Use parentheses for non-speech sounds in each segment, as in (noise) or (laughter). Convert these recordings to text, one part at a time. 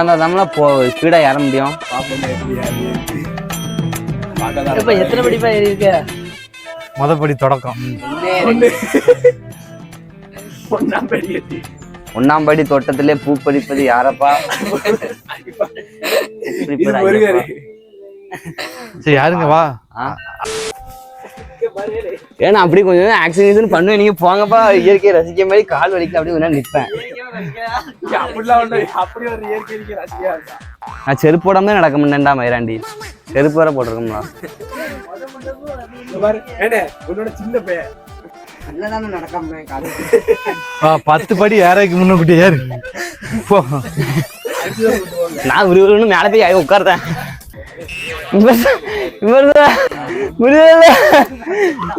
உட்காந்தா போ ஸ்பீடா ஏற முடியும். இப்ப எத்தனை படிப்பா ஏறி இருக்க? மொதப்படி தொடக்கம். ஒன்னாம் படி. தோட்டத்திலே பூ பறிப்பது யாரப்பா. சரி யாருங்க? வா. ஏன்னா அப்படி கொஞ்சம் ஆக்சிடென்ட் பண்ணுவேன். நீங்க போங்கப்பா. இயற்கையை ரசிக்க மாதிரி கால் வலிக்கு அப்படி கொஞ்சம் நிப்பேன். நான் செருப்பு போடாம நடக்க முடியேன்டா மயிராண்டி செருப்பு வேற போட்டிருக்கோம்ல வா பத்து படி ஏறைக்கு முன்னக்கூட்டி ஏறு. போ. நான் விறுவிறுன்னு மேல போய் இவர் முடியல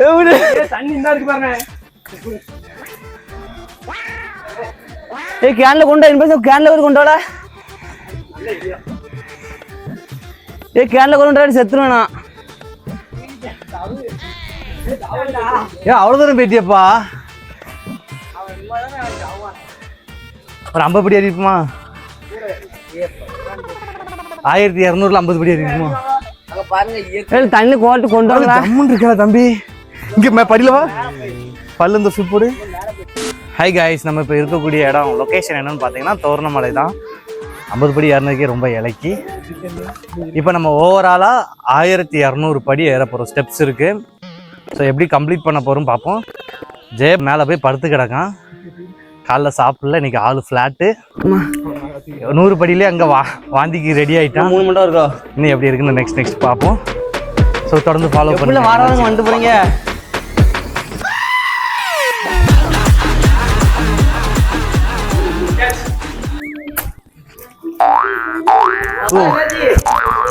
எப்படி ஏய் கேன்ல கொண்டு வா இன்பேச கேன்ல ஒரு கொண்டு வாடா. ஏய் கேன்ல கொண்டு வாடி செத்துருவேன் நான். ஏன் அவ்வளவு தூரம் போயிட்டியப்பா. ஒரு ஐம்பது படி இருக்குமா ஆயிரத்தி இரநூறுல ஐம்பது படி ஏய் தண்ணி கோட்டு கொண்டு ஜம்முன்னு இருக்கா தம்பி. இங்க படியில வா. பல்லு இந்த சூப்பரு ஹாய் காய்ஸ் நம்ம இப்போ இருக்கக்கூடிய இடம் லொக்கேஷன் என்னன்னு பார்த்தீங்கன்னா தோரணமலை தான். ஐம்பது படி ஏறினதுக்கே ரொம்ப இலக்கி. இப்போ நம்ம ஓவராலாக ஆயிரத்தி இரநூறு படி ஏற போகிறோம் ஸ்டெப்ஸ் இருக்கு. ஸோ எப்படி கம்ப்ளீட் பண்ண போகிறோம் பார்ப்போம் ஜெய மேலே போய் படுத்து கிடக்கான். காலைல சாப்பிடல இன்னைக்கு ஆளு ஃப்ளாட்டு நூறு படியிலே அங்கே வா வாந்திக்கு ரெடி ஆயிட்டான். மூணு மட்டும் இருக்கோ? இன்னும் எப்படி இருக்குன்னு நெக்ஸ்ட் நெக்ஸ்ட் பார்ப்போம் ஸோ தொடர்ந்து ஃபாலோ எப்படில பண்ணுங்க. வாராதவங்க வந்துட்டு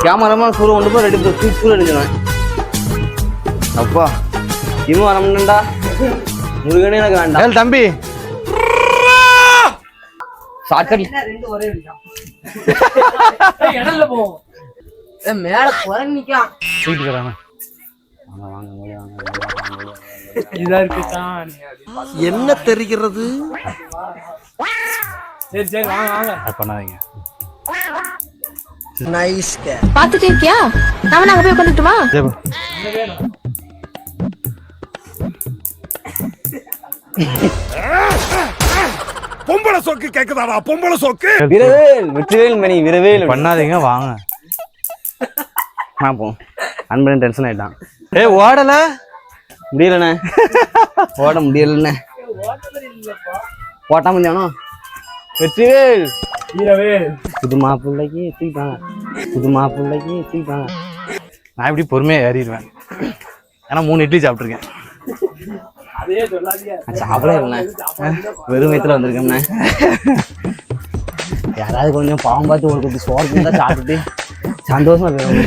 கேமராமேன் சூரிய கொண்டு போய் ரெடி சூப்பர் அடிச்சிடுவேன் அப்பா இவன் வர முடியண்டா முருகனே எனக்கு வேண்டாம். தம்பி? ஷார்ட்கட் மேல குரங்கு நிக்கான் சீட்டு தரானே என்ன தெரிகிறது? அது பண்ணாதீங்க. நைஸ் பாத்துட்டே இருக்கியா? நாம நாங்க போய் உட்காந்துட்டுமா. பொம்பளை சொக்கு கேக்குதாடா? பொம்பளை சொக்கு? விரவேல் வெற்றிவேல் மணி விரவேல். பண்ணாதீங்க வாங்க. நான் போ. அன்பன் டென்ஷன் ஆயிட்டான். ஏய் ஓடல? முடியலண்ணே. ஓட முடியலண்ணே. ஓட்ட முடியானோ வெற்றிவேல். புது மாப்பிள்ளைக்கு தூக்கிட்டாங்க புது மாப்பிள்ளைக்கு தூக்கிட்டாங்க நான் இப்படி பொறுமையா ஏறிடுவேன். ஏன்னா மூணு இட்லி சாப்பிட்ருக்கேன் சாப்பிடவே இல்லைண்ணே. வெறும் வயிற்றுல வந்திருக்கேண்ணே. யாராவது கொஞ்சம் பாவம் பார்த்து ஒரு கொஞ்சம் சோறு இருந்தா சாப்பிட்டுட்டு சந்தோஷமா போயிடும்.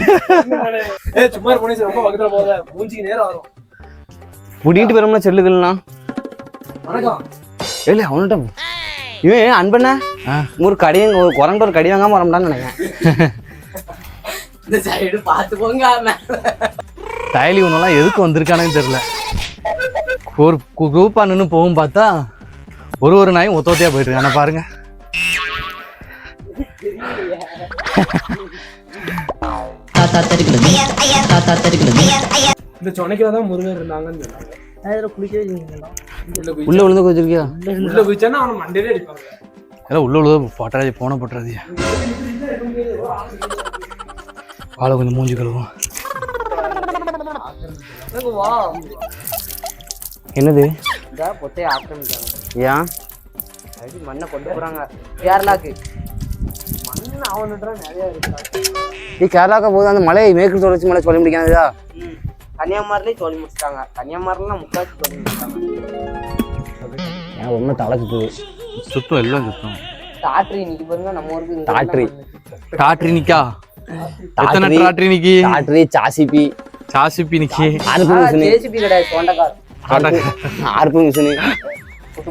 முடிட்டு போயிடும்னா செல்லுகள்லாம் இல்லை அவன்கிட்ட இவன் அன்பண்ண. ஒரு கடி ஒரு குரங்கிட்ட ஒரு கடி வாங்காம வரமாட்டான்னு நினைக்கிறேன். இந்த சைடு பாத்துக்கோங்க டயலி ஒன்றெல்லாம் எதுக்கு வந்திருக்கானேன்னு தெரியல. ஒரு குரூப்பாக நின்று போகும் பார்த்தா ஒரு ஒரு நாயும் ஒத்த ஒத்தையா போயிட்டு இருக்கான பாருங்க. இந்த சொன்னைக்குதான் முருகன் இருந்தாங்கன்னு சொன்னாங்க. அதுல குளிக்கவே இல்லைங்களா? உள்ள விழுந்து குதிச்சிருக்கியா உள்ள போயிச்சானா அவனை மண்டையிலே அடிப்பாங்க. எல்லாம் உள்ள உள்ள போட்டாதே போன போட்டுறாதே வாழை கொஞ்சம் மூஞ்சி கழுவும். வா என்னது ஆக்கிரமிச்சாங்க ஏன்? அது மண்ணை கொண்டு போறாங்க. கேரளாக்கு. மண் அவனுன்ற நிறைய இருக்கு. நீ கேரளாவுக்கு போது அந்த மலை மேற்கு தொடர்ச்சி மலை சொல்ல முடியாதா கன்னியாகுமரிலேயே சொல்லி முடிச்சிட்டாங்க. கன்னியாகுமரிலாம் முக்காச்சு சொல்லி முடிச்சிட்டாங்க. எனக்கு ஒன்றும் தலை சுத்துது? சுத்தம் எல்லாம் சுத்தம். டாட்ரி இன்னைக்கு பாருங்க நம்ம ஊருக்கு டாட்ரி. டாட்ரி நிக்கா எத்தனை டாட்ரி. டாட்ரி நிக்கி டாட்ரி சாசிப்பி சாசிப்பி நிக்கி ஆர்ப்பு மிஷினு ஜேசிபி கிடையாது சொண்டக்கார் ஆர்ப்பு மிஷினு.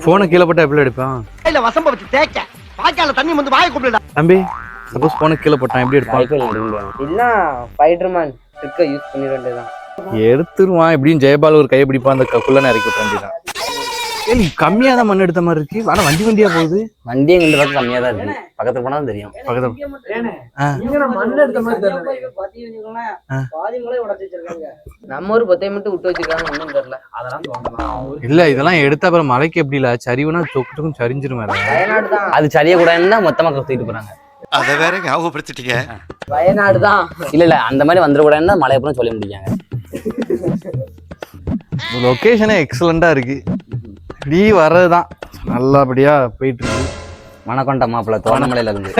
போனை கீழே போட்டா எப்படி எடுப்பான்? இல்ல வசம்ப வச்சு தேய்க்க. வாய்க்கால தண்ணி வந்து வாயை கூப்பிடுடா. தம்பி சப்போஸ் போனை கீழே போட்டான் எப்படி எடுப்பான்? இல்ல ஸ்பைடர்மேன் ட்ரிக்கை யூஸ் பண்ணிட வேண்டியதுதான். எடுத்துருவான் எப்படியும் ஜெயபால் ஒரு கையை பிடிப்பான் அந்த க- குள்ளனை இறக்கி விட்ட வேண்டியதான் ஏய் கம்மியா தான் மண் எடுத்த மாதிரி இருக்கு. ஆனா வண்டி வண்டியா போகுது? வண்டி எங்க இந்த பக்கம் கம்மியா தான் இருக்கு. பக்கத்துல போனா தான் தெரியும். பக்கத்துல ஆ. இங்க நான் மண் எடுத்த மாதிரி தெரியல நம்ம ஊர் பத்தையை மட்டும் விட்டு வச்சிருக்காங்க ஒன்றும் தெரியல. அதெல்லாம் இல்ல இதெல்லாம் எடுத்த அப்புறம் மலைக்கு எப்படி இல்ல சரிவுனா தொக்கு தொக்கும் சரிஞ்சிரும் அது சரியா கூடாதுன்னு தான் மொத்தமா தூக்கிட்டு போறாங்க. அத வேற ஞாபகப்படுத்திட்டீங்க. வயநாடு தான் இல்ல இல்ல அந்த மாதிரி வந்துடக்கூடாதுன்னு தான் மலையப்புறம் சொல்லி முடிக்காங்க லொகேஷனே எக்ஸலண்டா இருக்கு. நீ வர்றதுதான். நல்லபடியா போயிட்டு இருக்கு மணக்கொண்ட மாப்பிள்ள தோரணமலையில இருந்து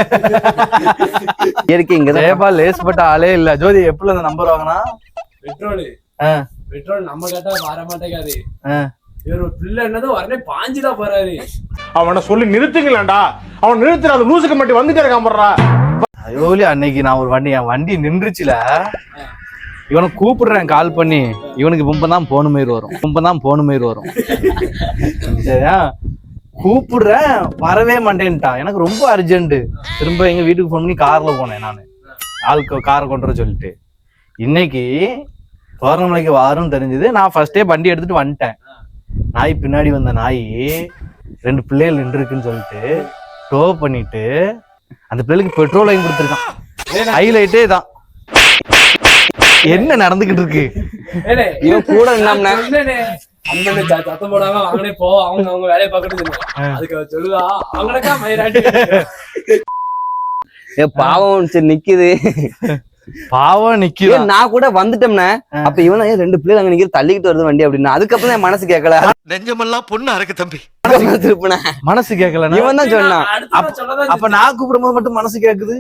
இயற்கை இங்கதான் ஜெயபா லேஸ்பட்ட ஆளே இல்ல. ஜோதி எப்பல இந்த நம்பர் வாங்கினா? பெட்ரோல். ஆ. பெட்ரோல் நம்ம கேட்டா வர மாட்டேங்காது. ஆ. இவர் ஒரு பிள்ளை என்னதான் வரனே பாஞ்சுதான் போறாரு. அவனை சொல்லி நிறுத்துங்களேன்டா அவன் நிறுத்துற அந்த லூசுக்கு மட்டும் வந்துட்டே இருக்கான் போடுறா ஐயோலி அன்னைக்கு நான் ஒரு வண்டி என் வண்டி நின்றுச்சுல. இவனை கூப்பிடுறேன் கால் பண்ணி. இவனுக்கு இப்ப தான் போன மாதிரி வரும். இப்ப தான் போன மாதிரி வரும். சரியா? கூப்பிடுறேன் வரவே மாட்டேன்ட்டான். எனக்கு ரொம்ப அர்ஜென்ட் திரும்ப எங்க வீட்டுக்கு ஃபோன் பண்ணி கார்ல போனேன் நான். ஆளுக்கு காரை கொண்டு வர சொல்லிட்டு. இன்னைக்கு தோரணமலைக்கு வாரும் தெரிஞ்சது. நான் ஃபர்ஸ்டே வண்டி எடுத்துட்டு வந்துட்டேன். நாய் பின்னாடி வந்த நாய் ரெண்டு பிள்ளைகள் நின்றுருக்குன்னு சொல்லிட்டு டோ பண்ணிட்டு அந்த பிள்ளைக்கு பெட்ரோல் வாங்கி கொடுத்துருக்கான். ஹைலைட்டே தான் என்ன நடந்துகிட்டு இருக்கு? இவன் கூட அண்ணனை சத்தம் போடாம அவங்களே போ. அவங்க அவங்க வேலையை பார்க்கணும் சொன்னேன். அதுக்கு அவ சொல்லுவா அவங்களுக்கா மயிராட்டி? ஏ பாவம் நிக்குது. பாவம் ஏ, நிக்கிறான் நான் கூட வந்துட்டோம்னா அப்ப இவன் ஏன் ரெண்டு பிள்ளைங்க அங்க நிக்கிற தள்ளிக்கிட்டு வருது வண்டி அப்படின்னா? அதுக்கப்புறம் என் மனசு கேட்கல. நெஞ்சமெல்லாம் பொண்ணு அறக்கு தம்பி. மனசு கேட்கல இவன் தான் சொன்னான். அப்ப நான் கூப்பிடும் போது மட்டும் மனசு கேக்குது?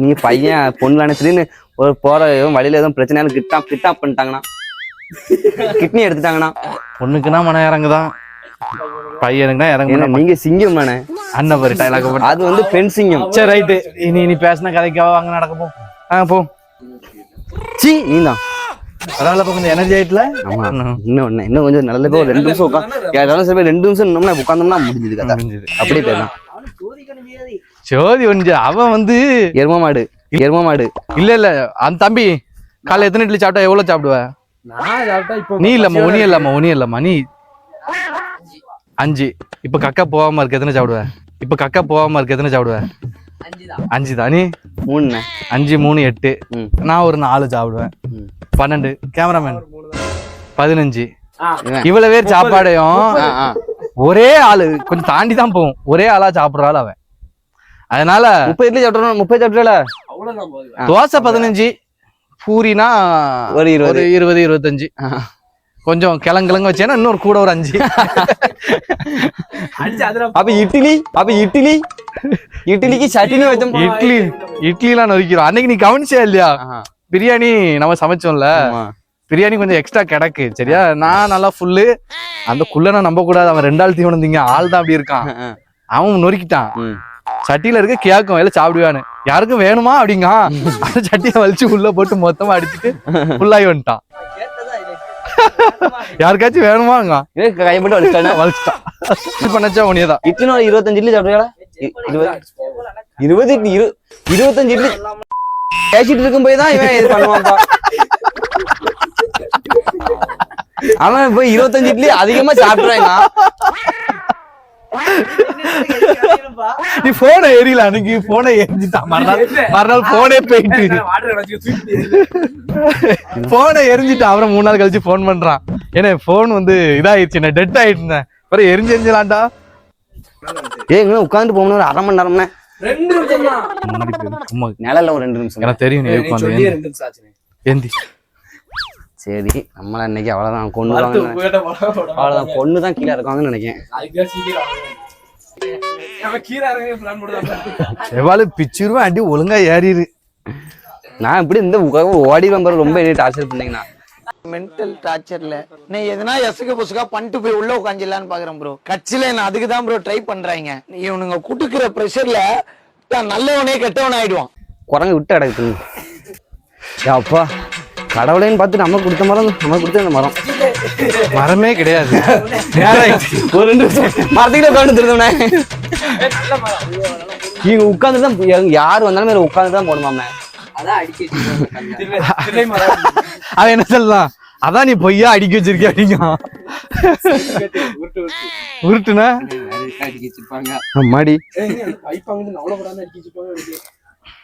நீ பையன் பொண்ணுலான திடீர்னு ஒரு போற எதுவும் வழியில எதுவும் பிரச்சனை கிட்டா கிட்டா பண்ணிட்டாங்கன்னா கிட்னி எடுத்துட்டாங்கன்னா பொண்ணுக்குன்னா மன இறங்குதான். பையனுக்குனா ஏன்னா இறங்க நீங்க சிங்கம் தானே அண்ணன் பாரு டைலாக் போட்டு அது வந்து பெண் சிங்கம் சரி ரைட்டு இனி நீ பேசின கதைக்காக அங்க நடக்க போ. ஆ போ. சி நீ தான் பரவாயில்ல இப்ப கொஞ்சம் எனர்ஜி ஆயிட்டுல. ஆமா. இன்னும் ஒண்ணு இன்னும் கொஞ்சம் நல்ல பேர் ஒரு ரெண்டு நிமிஷம் உட்காந்து யாராலும் சரி ரெண்டு நிமிஷம் நின்னோம்னா உட்காந்தோம்னா முடிஞ்சது கதை. முடிஞ்சது. அப்படியே போயிடலாம். ஜோதி ஒன்று அவன் வந்து எரும மாடு எரும மாடு. இல்ல இல்ல அந்த தம்பி காலைல எத்தனை இட்லி சாப்பிட்டா எவ்வளவு சாப்பிடுவ? நான் சாப்பிட்டா இப்போ நீ இல்லம்மா உனி இல்லம்மா உனி இல்லம்மா நீ. அஞ்சு. இப்ப கக்கா போகாம இருக்கு எத்தனை சாப்பிடுவ? இப்ப கக்கா போகாம இருக்கு எத்தனை சாப்பிடுவ அஞ்சு தான் நீ? மூணு அஞ்சு மூணு எட்டு. நான் ஒரு நாலு சாப்பிடுவேன். பன்னெண்டு. கேமராமேன் பதினஞ்சு. இவ்வளவு பேர் சாப்பாடையும். ஒரே ஆளு. கொஞ்சம் தாண்டி தான் போகும். ஒரே ஆளா சாப்பிடுற ஆள் அவன். அதனால முப்பது இட்லி சாப்பிட்றோம் முப்பது சாப்பிட்றல. தோசை பதினஞ்சு. பூரினா ஒரு இருபது. இருபது இருபத்தஞ்சு. கொஞ்சம் கிழங்கு கிழங்கு வச்சேன்னா இன்னொரு கூட ஒரு அஞ்சு. அப்ப இட்லி அப்ப இட்லி இட்லிக்கு சட்னி வச்சோம் இட்லி இட்லிலாம் நொறுக்கிறோம். அன்னைக்கு நீ கவனிச்சே இல்லையா. பிரியாணி நம்ம சமைச்சோம்ல. பிரியாணி கொஞ்சம் எக்ஸ்ட்ரா கிடக்கு. சரியா? நான் நல்லா ஃபுல்லு அந்த குள்ளனை நம்ப கூடாது அவன் ரெண்டாள் தீவனம் திங்க ஆள் தான் அப்படி இருக்கான். அவன் நொறுக்கிட்டான். சட்டியில இருக்க கேக்கும். எல்லாம் சாப்பிடுவானு யாருக்கும் வேணுமா? அப்படிங்க அந்த சட்டியை வலிச்சு உள்ள போட்டு மொத்தமா அடிச்சுட்டு ஃபுல்லாகி வந்துட்டான். (laughs) யாருக்காச்சும் வேணுமாங்க? கைப்பட்டு வலிச்சிட்டானே. வலிச்சுட்டான் பண்ணச்சா உனியதான் இட்லினா ஒரு இருபத்தஞ்சு இட்லி சாப்பிடுறீங்களா இருபது இருபது இரு இருபத்தஞ்சு இட்லி பேசிட்டு இருக்கும் போய் தான் இவன் இது பண்ணுவான்ப்பா அவன் போய் இருபத்தஞ்சு இட்லி அதிகமா சாப்பிடுறாங்க நீ போனை எரியல அன்னைக்கு போனை எரிஞ்சுட்டான் மறுநாள் மறுநாள் போனே போயிட்டு போனை எரிஞ்சிட்டான் அப்புறம் மூணு நாள் கழிச்சு ஃபோன் பண்றான். ஏன்னா போன் வந்து இதாயிடுச்சு நான் டெட் ஆயிட்டு அப்புறம் எரிஞ்சு எரிஞ்சலாம்டா ஏய் இங்க உட்காந்து போகணும் ஒரு அரை மணி நேரம்னே. ரெண்டு நிமிஷம் தான். சும்மா நிழல்ல ஒரு ரெண்டு நிமிஷம். எனக்கு தெரியும் நீ ஏந்தி. சரி நம்மள இன்னைக்கு அவ்வளவுதான். கொண்டு அவ்வளவுதான். பொண்ணு தான் கீழே இருக்காங்கன்னு நினைக்கிறேன். பிச்சிருவேன் அடி ஒழுங்கா ஏறிடு நான் இப்படி இந்த ஓடி பாரு ரொம்ப என்ன டார்ச்சர் பண்ணீங்கன்னா மென்டல் டார்ச்சர்ல நீ எதனா எசுக்க புசுக்கா பண்ணிட்டு போய் உள்ள உட்காந்துலான்னு பாக்குறேன் ப்ரோ கட்சியில நான் அதுக்கு தான் ப்ரோ ட்ரை பண்றாங்க. இவனுங்க குட்டுக்கிற ப்ரெஷர்ல தான் நல்லவனே கெட்டவன் ஆயிடுவான். குரங்கு விட்டு அடக்குது அப்பா கடவுளேன்னு பார்த்து நம்ம கொடுத்த மரம் நம்ம கொடுத்த இந்த மரம். மரமே கிடையாது. ஒரு ரெண்டு மரத்துக்கிட்ட உட்காந்து திருந்தோம்னே இங்க உட்காந்து தான் யார் வந்தாலும் உட்காந்து தான் போடணுமாமே. அதான் (laughs) என்ன சொல்லலாம் அதான் நீ பொய்யா அடிக்க வச்சிருக்கிய அப்படிங்க உருட்டு உருட்டு உருட்டுனா அடிக்க வச்சிருப்பாங்க.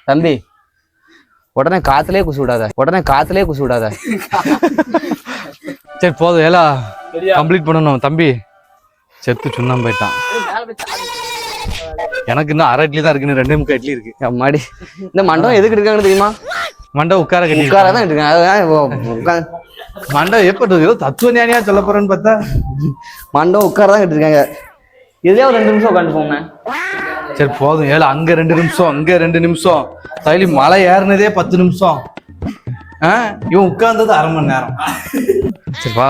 தம்பி உடனே காத்துலயே குசு விடாத. உடனே காத்துலயே குசு விடாத. (laughs) சரி போதும் ஏலா. கம்ப்ளீட் பண்ணணும் தம்பி. செத்து சுண்ணாம போயிட்டான். எனக்கு இன்னும் அரை இட்லி தான் இருக்குன்னு ரெண்டே முக்கால் இட்லி இருக்கு. மாடி. இந்த மண்டபம் எதுக்கு இருக்காங்கன்னு தெரியுமா? மண்டை உட்கார கட்டி உட்கார தான் இருக்காங்க அதுதான் இப்போ உட்காந்து மண்டை எப்ப ஏதோ தத்துவ ஞானியா சொல்ல போறேன்னு பார்த்தா. மண்டபம் உட்கார தான் கட்டிருக்காங்க இதுலயே ஒரு ரெண்டு நிமிஷம் உட்காந்து போங்க. சரி போதும். ஏழு அங்க ரெண்டு நிமிஷம் அங்க ரெண்டு நிமிஷம். தைலி மலை ஏறினதே பத்து நிமிஷம். இவன் உட்கார்ந்தது அரை மணி நேரம். சரிப்பா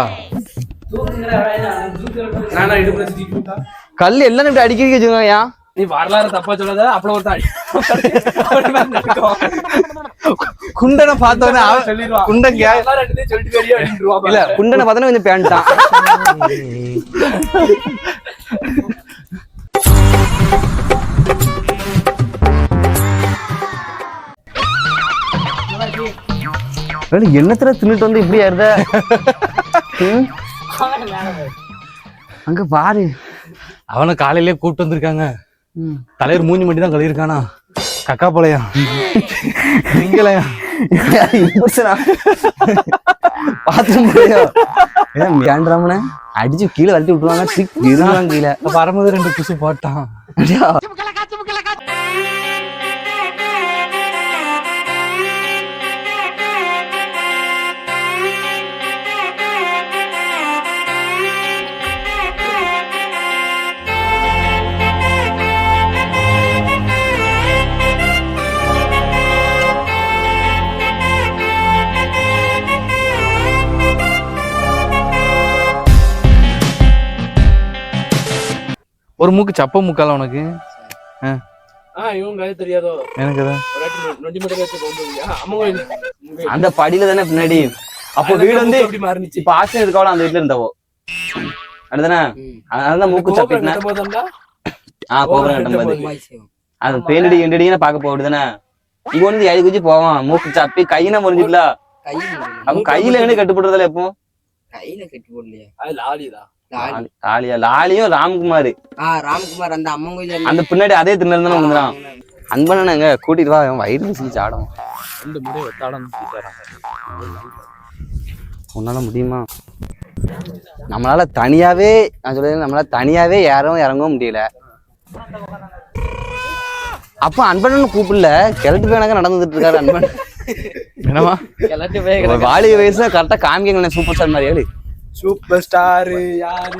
கல் எல்லாம் இப்படி அடிக்க வச்சுக்கோங்க ஏன் நீ வரலாறு தப்பா சொல்லாத அப்படி ஒரு குண்டனை அவன் சொல்லிடுவான். குண்டன் அப்படின்ட்டுருவான் இல்ல குண்டனை பார்த்தோன்னே கொஞ்சம் பேண்ட்டான் (laughs) என்னத்துல தின்னுட்டு வந்து இப்படி ஆயிருத? அங்க பாரு. அவனை காலையிலே கூப்பிட்டு வந்திருக்காங்க. தலைவர் மூஞ்சி மட்டும் தான் கழுவிருக்கானா கக்கா பழையம் திங்களையா பாத்துறாமன அடிச்சு கீழே வரட்டி விட்டுருவாங்க. கீழே. வரும்போது ரெண்டு குசு போட்டான். Yeah. ஒரு மூக்கு சப்ப மூக்கால உனக்கு? கோயில். அந்த படியில தானே பின்னாடி? அப்போ வீடு வந்து இப்ப ஆக்சிடென்ட் இருக்கவள அந்த வீட்டுல இருந்தவோ? அதுதானே அதனால மூக்கு சப்பிட்டுனா ஆ கோபுரம் கட்டும் அது பேண்டடி எண்டடின்னு பார்க்க போகுது தானே? இங்க வந்து எழுதி குச்சி போவான் மூக்கு சப்பி கையின முறிஞ்சிக்கல அப்ப கையில எங்க கட்டுப்படுறதுல எப்போ கையில கட்டி போடலையா அது லாலிதா லாலி. லாலியா? லாலியும் ராம்குமார். ஆ ராம்குமார் அந்த அம்மன் கோயில் அந்த பின்னாடி அதே திண்ணல் தானே வந்துடான் அன்பனங்க கூட்டிட்டு வா அவன் வயிறு சொல்லி சாடும் ரெண்டு முறை ஒத்தாடம் உன்னால முடியுமா? நம்மளால தனியாவே நான் சொல்றது நம்மளால தனியாவே யாரும் இறங்கவும் முடியல. அப்ப அன்பன் கூப்பிடல கிழட்டு பேனாக்க நடந்துட்டு இருக்காரு அன்பன் ஒரு வாலிப வயசுல கரெக்டா காமிக்கங்களேன் சூப்பர் ஸ்டார் மாதிரி ஏழு. சூப்பர் ஸ்டார் யாரு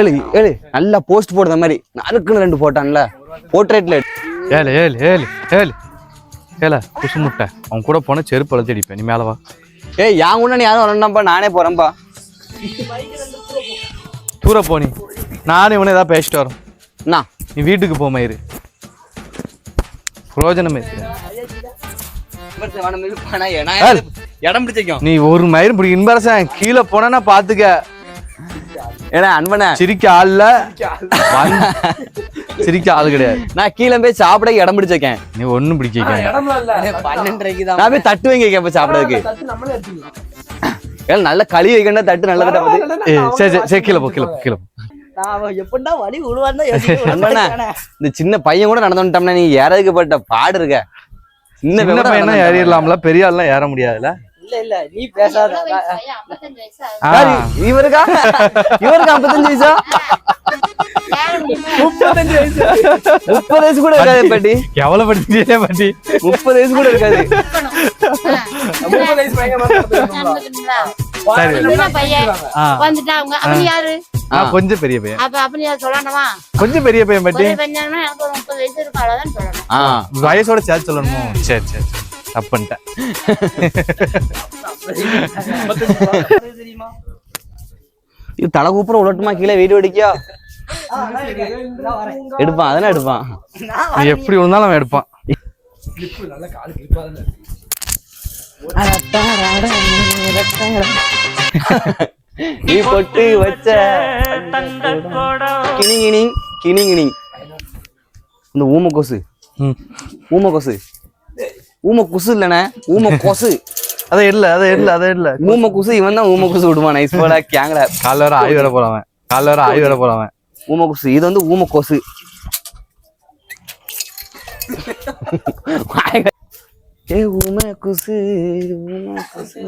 ஏழு ஏழு நல்லா போஸ்ட் போடுற மாதிரி. நறுக்குன்னு ரெண்டு போட்டான்ல. போர்ட்ரேட்ல ஏழு ஏழு ஏழு ஏழு ஏல. குசு முட்டை. அவன் கூட போன செருப்பு அழுத்தி அடிப்பேன். நீ மேல வா. ஏய் என் கூட நீ யாரும் வரணும்ப்பா நானே போறேன்ப்பா. தூர போனி நானும் இவனை ஏதாவது பேசிட்டு வரோம். என்ன நீ வீட்டுக்கு போ மயிறு. பிரயோஜனமே இல்லை. இடம் பிடிச்சிக்கும் நீ ஒரு மயிறு பிடி இன்பரசன் கீழே போனா பாத்துக்க. ஏன்னா அன்பனே. சிரிக்க ஆள்ல சிரிக்க ஆள் கிடையாது. நான் கீழே போய் சாப்பிட இடம் பிடிச்சிருக்கேன் நீ ஒண்ணும் பிடிக்க பன்னெண்டரைக்கு தான் நான் போய் தட்டு வைங்க கேப்ப சாப்பிடறதுக்கு. நல்ல களி வைக்கணும் தட்டு நல்ல தட்டை சரி சரி சரி கீழே போ கீழே போ, கீழே இந்த சின்ன பையன் கூட நடந்து வந்துட்டோம்னா நீ ஏறதுக்கு பட்ட பாடு இருக்க. சின்ன பையனா ஏறிடலாம்ல பெரிய ஆள்லாம் ஏற முடியாதுல்ல? இல்ல இல்ல நீ பேசாத. இவருக்கா? இவருக்கு ஐம்பத்தஞ்சு வயசா? முப்பத்தஞ்சு வயசு. முப்பது வயசு கூட இருக்காது பாட்டி. எவ்வளவு படிச்சிட்டே பாட்டி? முப்பது வயசு கூட இருக்காது. முப்பது வயசு பையன் கொஞ்சம் பெரிய பையன். கொஞ்சம் பெரிய பையன் பாட்டி. வயசோட சேர்த்து சொல்லணுமோ? சரி சரி. சரி தப்பு பண்ணிட்டேன் இது தலை கூப்புற உலட்டுமா கீழே வீடு வெடிக்கா எடுப்பான் அதெல்லாம் எடுப்பான். எப்படி விழுந்தாலும் அவன் எடுப்பான். நீ பொட்டு வச்ச கிணிங்கினி கிணிங்கினி இந்த ஊம கொசு. ஊம கொசு ஊம கொசு இல்லைண்ணே ஊம கொசு. அதை இல்ல அதை இல்ல அதை இல்ல. ஊம குசு இவன் தான் ஊம குசு விடுவான் நைஸ் போல கேங்கல காலைல வர ஆய் வர போலாவன் காலைல வர ஆய் வர போலாவன் ஊம குசு இது வந்து ஊம கொசு. ஏ ஊம குசு ஊம குசு.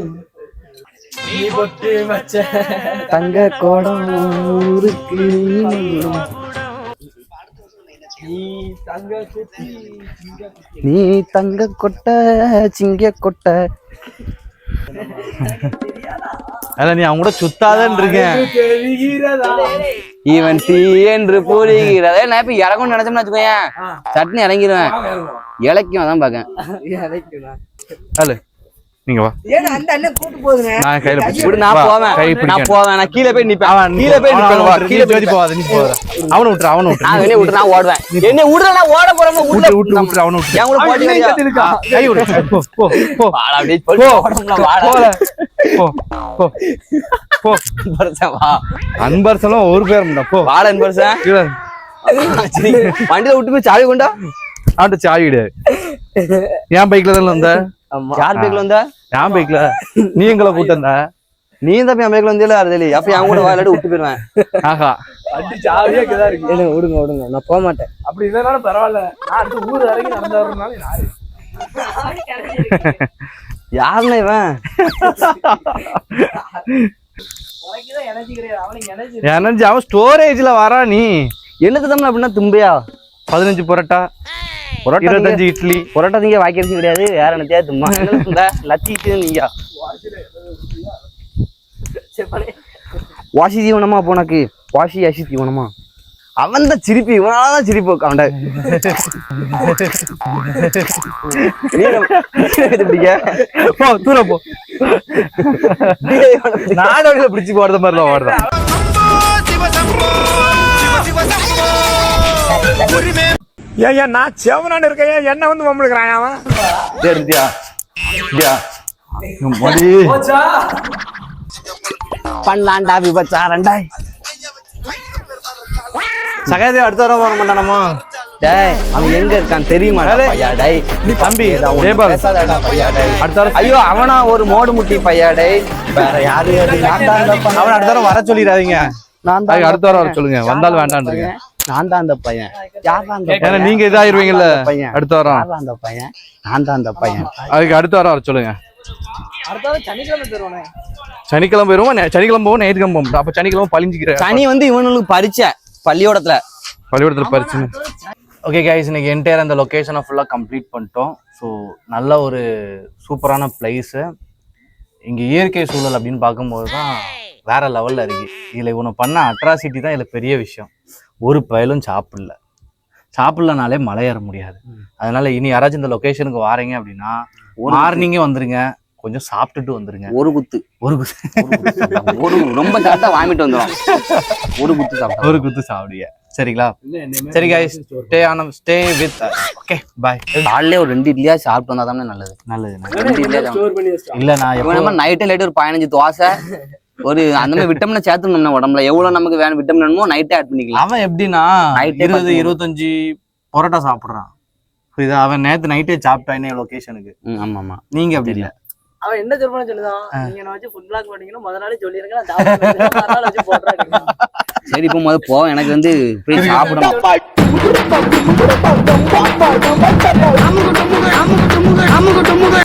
நீ பொட்டு வச்ச தங்க கோடம் ஊருக்கு நீ தங்க கொட்டை சிங்க கொட்டை. அதான் நீ அவங்க கூட சுத்தாதன்னு இருக்கேன். இவன் தீ என்று கூறுகிறதே. நான் இப்ப இறங்கும்னு நினைச்சோம்னு வச்சுக்கோயேன். சட்னி இறங்கிடுவேன் இலக்கியம் தான் பாக்கேன் அல்ல நீங்க வா. ஏன்னா அந்த அண்ணன் கூட்டு போகுதுங்க நான் கையில பிடிச்சு இப்படி நான் போவேன். கை நான் போவேன். நான் கீழே போய் நிப்பேன். அவன் கீழே போய் நிப்பேன். வா, கீழே விட்டு போய் போகாத நீ போகாத அவனை விட்டுரு அவனை விட்டுரு. நான் வெளியே விட்டு நான் ஓடுவேன். என்ன விடுற நான் ஓட போறேன் உள்ள. விட்டு விட்டு அவனை விட்டுரு. என் கூட போட்டி வரியா? கை விடு. (laughs) போ போ போ. வாடா, அப்படியே ஓடணும்ல, வாடா. போ போ போ. பரிசா, வா. அன்பரசெல்லாம் ஒரு பேர் போ. வாடா பரிசா கீழே. சரி, வண்டியில விட்டு போய் சாவி கொண்டா? அவன்கிட்ட சாவி கிடையாது. என் பைக்ல தானே வந்த? யார் பைக்ல வந்தா? என் பைக்ல நீ எங்களை கூட்டு வந்த? நீ தான் என் பைக்ல வந்தியல அது அப்ப என் கூட வாயிலாடி விட்டு போயிருவேன். ஆஹா. அடி ஜாலியா இங்கதான் இருக்கு. விடுங்க விடுங்க விடுங்க. நான் போக மாட்டேன். அப்படி இல்லைனாலும் பரவாயில்ல. நான் அடுத்து ஊர் வரைக்கும் நடந்து வரனால யாரு யாருன்னு இவன்? உனக்குதான் எனர்ஜி கிடையாது அவனுக்கு எனர்ஜி எனர்ஜி அவன் ஸ்டோரேஜ்ல வரா நீ. என்னது தமிழ் அப்படின்னா தும்பையா? பதினஞ்சு புரோட்டா. புரோட்டா இருபத்தஞ்சு இட்லி. புரோட்டா நீங்க வாய்க்கிறது கிடையாது வேற என்னத்தையா தும்மா (laughs) இந்த லத்தி நீங்க. வாசி தீவனமா அப்போ உனக்கு? வாசி அசி தீவனமா? அவன் தான் சிரிப்பு சிரிப்பு என்ன- நீ என்ன பிடிக்க? போ தூர போ. நீ இவனை பிடிக்க. நாடோடியில பிடிச்சு போடுற மாதிரிலாம் ஓடுறான் ஏன் நான் செவனான்னு இருக்கேன். என்ன வந்து மம்பளுக்குறான் அவன்? என் மடி. பண்ணலாண்டா விபச்சாரண்டா சகாதேவ் அடுத்த வாரம் வர மாட்டானமா டேய் அவன் எங்க இருக்கான் தெரியுமா பையா டேய். நீ தம்பி பேசாதடா பையா டேய். அடுத்த வாரம் ஐயோ அவனா ஒரு மோடு முட்டி பையா டேய். வேற யாரு. அவன் அடுத்த வாரம் வர சொல்லிடாதீங்க. நான் அடுத்த வாரம் வர. சொல்லுங்க. வந்தாலும் வேண்டாம் இருக்கேன் நான் தான் அந்த பையன். யார் தான் அந்த ஏன்னா பையன்? நீங்க இதாயிருவீங்கல்ல பையன். அடுத்த வாரம். யார் தான் அந்த பையன்? நான் தான் அந்த பையன். அதுக்கு அடுத்த வாரம் வர சொல்லுங்க. அடுத்த வாரம் சனிக்கிழமை தருவானே சனிக்கிழமை போயிருவோம் நே- சனிக்கிழமை போவோம் ஞாயிற்றுக்கிழமை போவோம். அப்ப சனிக்கிழமை பழிஞ்சுக்கிறேன் சனி வந்து இவனுக்கு பரிச்சை பள்ளியோடத்துல பள்ளிக்கூடத்தில் பறிச்சுன்னு ஓகே கைஸ் இன்னைக்கு என்டையர் அந்த லொக்கேஷனை ஃபுல்லாக கம்ப்ளீட் பண்ணிட்டோம். ஸோ நல்ல ஒரு சூப்பரான பிளேஸு இங்கே இயற்கை சூழல் அப்படின்னு பார்க்கும்போது தான் வேற லெவலில் இருக்கு. இதில் இவனை பண்ண அட்ராசிட்டி தான் இதில் பெரிய விஷயம். ஒரு பயலும் சாப்பிடல. சாப்பிடலனாலே மலை ஏற முடியாது. அதனால இனி யாராச்சும் இந்த லொக்கேஷனுக்கு வாரீங்க அப்படின்னா மார்னிங்கே வந்துருங்க. கொஞ்சம் சாப்பிட்டுட்டு வந்துருங்க. ஒரு குத்து. ஒரு குத்து. ஒரு ரொம்ப சாப்பிட்டா வாமிட்டு வந்துடும் ஒரு குத்து சாப்பிட்டா ஒரு குத்து சாப்பிடுங்க. சரிங்களா? சரி guys. Stay on stay with okay bye காலையில ஒரு ரெண்டு இட்லியா சாப்பிட்டு வந்தா தானே நல்லது நல்லது. ரெண்டு இட்லியா இல்ல நான் நைட்டு லைட் ஒரு பதினஞ்சு தோசை. ஒரு அந்த மாதிரி விட்டமினை சேர்த்துக்கணும் உடம்புல எவ்வளவு நமக்கு வேணும் விட்டமின் வேணுமோ நைட்டே ஆட் பண்ணிக்கலாம் அவன் எப்படின்னா இருபது இருபத்தஞ்சு பரோட்டா சாப்பிடுறான் புரியுதா அவன் நேத்து நைட்டே சாப்பிட்டான் லொகேஷனுக்கு ஆமா ஆமா நீங்க அப்படி இல்ல அவன் என்ன சொல்றான்னு சொல்லுதான் நீங்க நான் வச்சு ஃபுட் பிளாக் பண்ணீங்கன்னா முத நாளே சொல்லிருக்கேன் சரி இப்போ முத போ எனக்கு வந்து போய் சாப்பிடணும் அமுகட்டு முகை அமுகட்டு முகை அமுகட்டு முகை